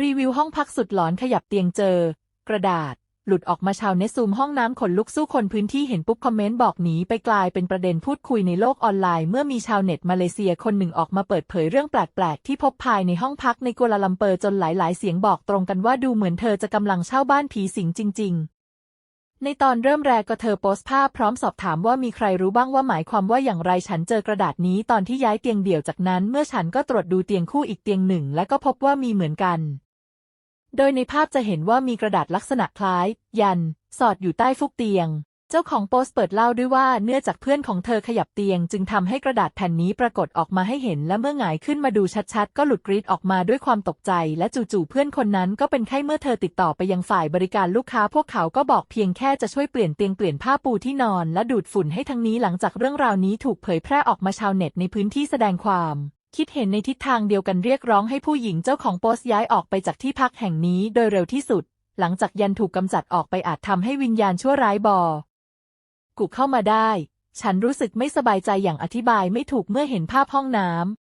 รีวิวห้องพักสุดหลอนขยับเตียงเจอ กระดาษ หลุดออกมาชาวเน็ตซูมห้องน้ำขนลุกสู้คนพื้นที่เห็นปุ๊บคอมเมนต์บอกหนีไปกลายเป็นประเด็นพูดคุยในโลกออนไลน์ เมื่อมีชาวเน็ตมาเลเซียคนหนึ่งออกมาเปิดเผยเรื่องแปลก ๆ ที่พบภายในห้องพักในกัวลาลัมเปอร์จนหลาย ๆ เสียงบอกตรงกันว่าดูเหมือนเธอจะกำลังเช่าบ้านผีสิงจริง ๆในตอนเริ่มแรกก็เธอโพสต์ภาพพร้อมสอบถามว่ามีใครรู้บ้างว่าหมายความว่าอย่างไรฉันเจอกระดาษนี้ตอนที่ย้ายเตียงเดี่ยวจากนั้น เมื่อฉันก็ตรวจดูเตียงคู่อีกเตียงหนึ่ง และก็พบว่ามีเหมือนกัน โดยในภาพจะเห็นว่ามีกระดาษลักษณะคล้าย ยัน สอดอยู่ใต้ฟุกเตียง เจ้าของโพสต์เปิดเล่าด้วยว่าเนื่องจากเพื่อนของเธอขยับเตียง จึงทำให้กระดาษแผ่นนี้ปรากฏออกมาให้เห็นและเมื่อหงายขึ้นมาดูชัดๆ ก็หลุดกรีดออกมาด้วยความตกใจ และจู่ๆเพื่อนคนนั้นก็เป็นไข้เมื่อเธอติดต่อไปยังฝ่ายบริการลูกค้า พวกเขาก็บอกเพียงแค่จะช่วยเปลี่ยนเตียงเปลี่ยนผ้าปูที่นอน และดูดฝุ่นให้ทั้งนี้หลังจากเรื่องราวนี้ถูกเผยแพร่ออกมาชาวเน็ตในพื้นที่แสดงความ คิดเห็นในทิศทางเดียวกันเรียกร้องให้ผู้หญิงเจ้าของโพสย้ายออกไปจากที่พักแห่งนี้โดยเร็วที่สุด หลังจากยันถูกกำจัดออกไปอาจทำให้วิญญาณชั่วร้ายบอ กุเข้ามาได้ ฉันรู้สึกไม่สบายใจอย่างอธิบายไม่ถูกเมื่อเห็นภาพห้องน้ำ